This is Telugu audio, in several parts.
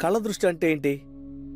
కళ్ళ దృష్టి అంటే ఏంటి?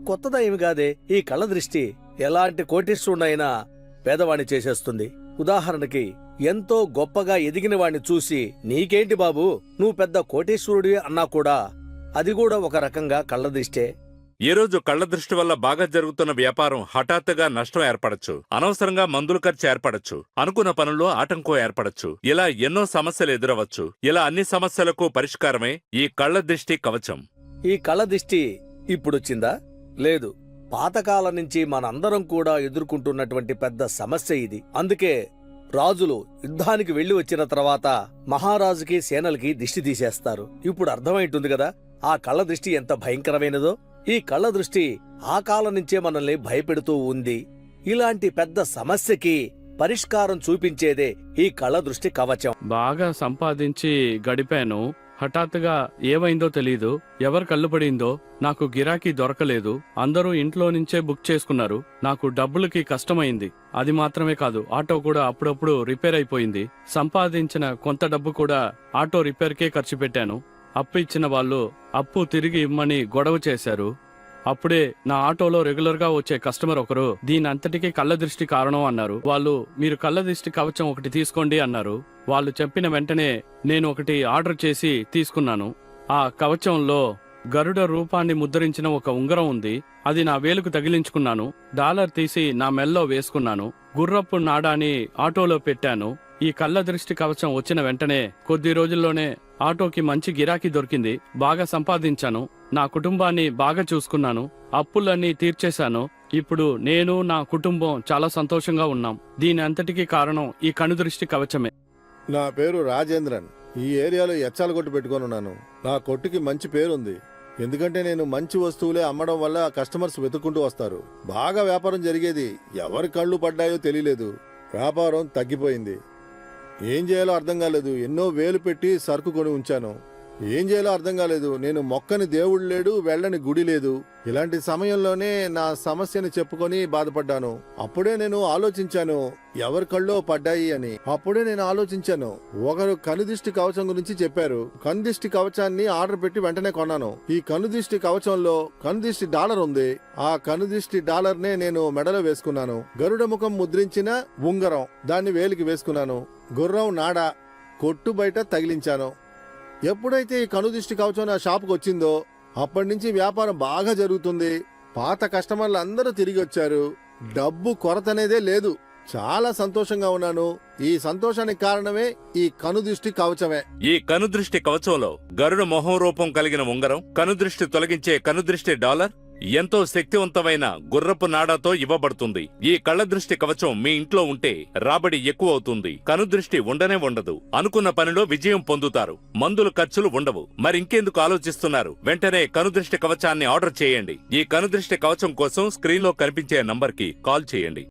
కొత్తదా ఏమి కాదే? ఈ కళ్ళ దృష్టి ఎలాంటి కోటిష్ఠుడైనా పేదవాణ్ణి చేసేస్తుంది. ఉదాహరణకి ఎంతో గొప్పగా ఎదిగిన వాణ్ణి చూసి నీకేంటి బాబు? నువ్వు పెద్ద కోటీశ్వరుడివి అన్నా కూడా అది కూడా ఒక రకంగా కళ్ళ దృష్టే. ఈ రోజు కళ్ళ దృష్టి వల్ల బాగా జరుగుతున్న వ్యాపారం హఠాత్తుగా నష్టం ఏర్పడచ్చు. అనవసరంగా మందుల ఖర్చు ఏర్పడచ్చు. అనుకున్న పనుల్లో ఆటంకం ఏర్పడచ్చు. ఇలా ఎన్నో సమస్యలు ఎదురవచ్చు. ఇలా అన్ని సమస్యలకు పరిష్కారమే ఈ కళ్ళ దృష్టి కవచం. ఈ కళ దిష్టి ఇప్పుడొచ్చిందా? లేదు. పాతకాలం నుంచి మనందరం కూడా ఎదుర్కొంటున్నటువంటి పెద్ద సమస్య ఇది. అందుకే రాజులు యుద్ధానికి వెళ్ళి వచ్చిన తర్వాత మహారాజుకి సేనలకి దిష్టి తీసేస్తారు. ఇప్పుడు అర్థమైంటుంది కదా ఆ కళ్ళ దృష్టి ఎంత భయంకరమైనదో. ఈ కళ్ళ దృష్టి ఆ కాలం నుంచే మనల్ని భయపెడుతూ ఉంది. ఇలాంటి పెద్ద సమస్యకి పరిష్కారం చూపించేదే ఈ కళ్ళ దృష్టి కవచం. బాగా సంపాదించి గడిపాను. హఠాత్తుగా ఏమైందో తెలీదు ఎవరు కళ్ళు పడిందో నాకు గిరాకీ దొరకలేదు అందరూ ఇంట్లో నుంచే బుక్ చేసుకున్నారు నాకు డబ్బులకి కష్టమైంది అది మాత్రమే కాదు ఆటో కూడా అప్పుడప్పుడు రిపేర్ అయిపోయింది సంపాదించిన కొంత డబ్బు కూడా ఆటో రిపేర్కే ఖర్చు పెట్టాను అప్పు ఇచ్చిన వాళ్ళు అప్పు తిరిగి ఇమ్మని గొడవ చేశారు అప్పుడే నా ఆటోలో రెగ్యులర్గా వచ్చే కస్టమర్ ఒకరు దీని అంతటికీ కళ్ళ దృష్టి కారణం అన్నారు. వాళ్ళు మీరు కళ్ళ దృష్టి కవచం ఒకటి తీసుకోండి అన్నారు. వాళ్ళు చెప్పిన వెంటనే నేను ఒకటి ఆర్డర్ చేసి తీసుకున్నాను. ఆ కవచంలో గరుడ రూపాన్ని ముద్రించిన ఒక ఉంగరం ఉంది. అది నా వేలుకు తగిలించుకున్నాను. డాలర్ తీసి నా మెల్లో వేసుకున్నాను. గుర్రపు నాడాని ఆటోలో పెట్టాను. ఈ కళ్ళ దృష్టి కవచం వచ్చిన వెంటనే కొద్ది రోజుల్లోనే ఆటోకి మంచి గిరాకీ దొరికింది. బాగా సంపాదించాను. నా కుటుంబాన్ని బాగా చూసుకున్నాను. అప్పులన్నీ తీర్చేశాను. ఇప్పుడు నేను నా కుటుంబం చాలా సంతోషంగా ఉన్నాం. దీని అంతటికీ కారణం ఈ కనుదృష్టి కవచమే. నా పేరు రాజేంద్రన్. ఈ ఏరియాలో ఎచ్చాల కొట్టు పెట్టుకొని ఉన్నాను. నా కొట్టుకి మంచి పేరుంది. ఎందుకంటే నేను మంచి వస్తువులే అమ్మడం వల్ల కస్టమర్స్ వెతుక్కుంటూ వస్తారు. బాగా వ్యాపారం జరిగేది ఎవరి కళ్ళు పడ్డాయో తెలియలేదు. వ్యాపారం తగ్గిపోయింది. ఏం చేయాలో అర్థం కాలేదు. ఎన్నో వేలు పెట్టి సరుకు కొని ఉంచాను. ఏం చేయాలో అర్థం కాలేదు. నేను మొక్కని దేవుడు లేడు వెళ్ళని గుడి లేదు. ఇలాంటి సమయంలోనే నా సమస్యని చెప్పుకొని బాధపడ్డాను. అప్పుడే నేను ఆలోచించాను ఎవరి కళ్ళో పడ్డాయి అని. అప్పుడే నేను ఆలోచించాను ఒకరు కనుదిష్టి కవచం గురించి చెప్పారు. కనుదిష్టి కవచాన్ని ఆర్డర్ పెట్టి వెంటనే కొన్నాను. ఈ కనుదిష్టి కవచంలో కనుదిష్టి డాలర్ ఉంది. ఆ కనుదిష్టి డాలర్ నే నేను మెడలో వేసుకున్నాను. గరుడ ముఖం ముద్రించిన ఉంగరం దాన్ని వేలికి వేసుకున్నాను. గుర్రం నాడ కొట్టు బయట తగిలించాను. ఎప్పుడైతే ఈ కనుదిష్టి కవచం నా షాపుకి వచ్చిందో అప్పటి నుంచి వ్యాపారం బాగా జరుగుతుంది. పాత కస్టమర్లు అందరూ తిరిగి వచ్చారు. డబ్బు కొరత అనేదే లేదు. చాలా సంతోషంగా ఉన్నాను. ఈ సంతోషానికి కారణమే ఈ కనుదృష్టి కవచమే. ఈ కనుదృష్టి కవచంలో గరుడ మొహం రూపం కలిగిన ఉంగరం కనుదృష్టి తొలగించే కనుదృష్టి డాలర్ ఎంతో శక్తివంతమైన గుర్రపు నాడాతో ఇవ్వబడుతుంది. ఈ కళ్ళ దృష్టి కవచం మీ ఇంట్లో ఉంటే రాబడి ఎక్కువ అవుతుంది కనుదృష్టి ఉండనే ఉండదు. అనుకున్న పనిలో విజయం పొందుతారు. మందుల ఖర్చులు ఉండవు. మరింకెందుకు ఆలోచిస్తున్నారు? వెంటనే కనుదృష్టి కవచాన్ని ఆర్డర్ చేయండి. ఈ కనుదృష్టి కవచం కోసం స్క్రీన్లో కనిపించే నంబర్కి కాల్ చేయండి.